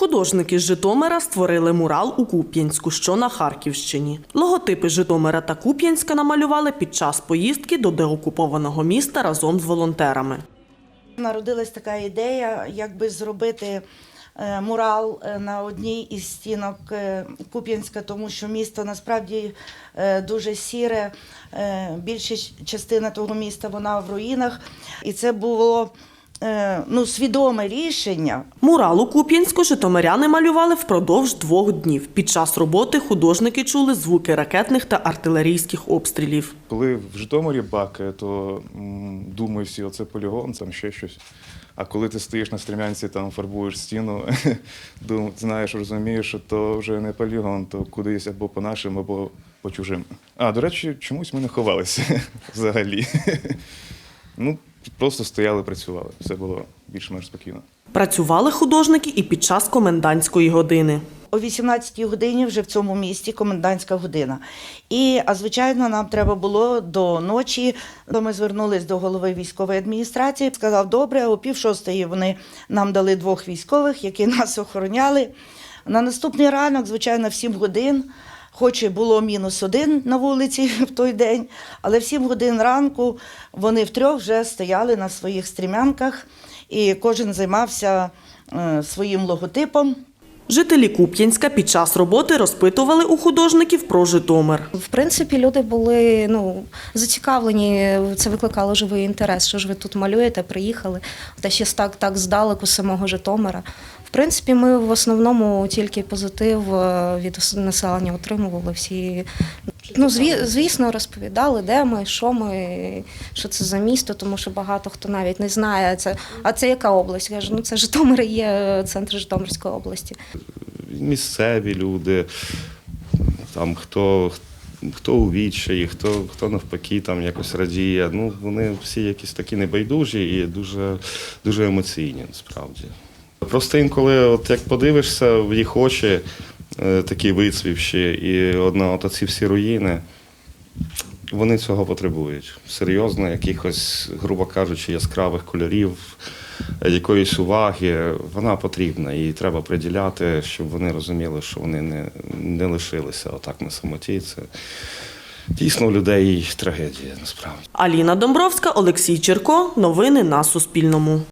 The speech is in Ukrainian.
Художники з Житомира створили мурал у Куп'янську, що на Харківщині. Логотипи Житомира та Куп'янська намалювали під час поїздки до деокупованого міста разом з волонтерами. Народилась така ідея, якби зробити е, мурал е, на одній із стінок е, Куп'янська, тому що місто насправді дуже сіре. Більша частина того міста вона в руїнах. І це було ну, свідоме рішення. Мурал у Куп'янську житомиряни малювали впродовж двох днів. Під час роботи художники чули звуки ракетних та артилерійських обстрілів. Коли в Житомирі баки, то думаю всі, оце полігон, там ще щось. А коли ти стоїш на стрімянці, там фарбуєш стіну, знаєш, розумієш, що то вже не полігон, то кудись або по нашим, або по чужим. А, до речі, чомусь ми не ховалися взагалі. Ну, просто стояли, працювали. Все було більш-менш спокійно. Працювали художники і під час комендантської години. О 18-й годині вже в цьому місті комендантська година. І, а звичайно, нам треба було до ночі. Ми звернулись до голови військової адміністрації. Сказав, добре, о пів шостої вони нам дали двох військових, які нас охороняли. На наступний ранок, звичайно, в 7 годин. Хоч і було мінус один на вулиці в той день, але в 7 годин ранку вони втрьох вже стояли на своїх стрімянках, і кожен займався е, своїм логотипом. Жителі Куп'янська під час роботи розпитували у художників про Житомир. В принципі, люди були ну, зацікавлені, це викликало живий інтерес, що ж ви тут малюєте, приїхали, та ще так, так здалеку самого Житомира. В принципі, ми в основному тільки позитив е, від населення отримували всі. Ну, звісно, розповідали, де ми, що ми, що це за місто, тому що багато хто навіть не знає це. А це яка область? Кажу, ну це Житомир є центр Житомирської області. місцеві люди, там хто, хто у відчаї, хто, хто навпаки там якось радіє. Ну, вони всі якісь такі небайдужі і дуже, дуже емоційні насправді. Просто інколи, от як подивишся в їх очі, е, такі вицвівші, і одна, от ці всі руїни. Вони цього потребують. Серйозно, якихось, грубо кажучи, яскравих кольорів, якоїсь уваги. Вона потрібна і треба приділяти, щоб вони розуміли, що вони не, не лишилися отак на самоті. Це дійсно у людей трагедія насправді. Аліна Домбровська, Олексій Черко. Новини на Суспільному.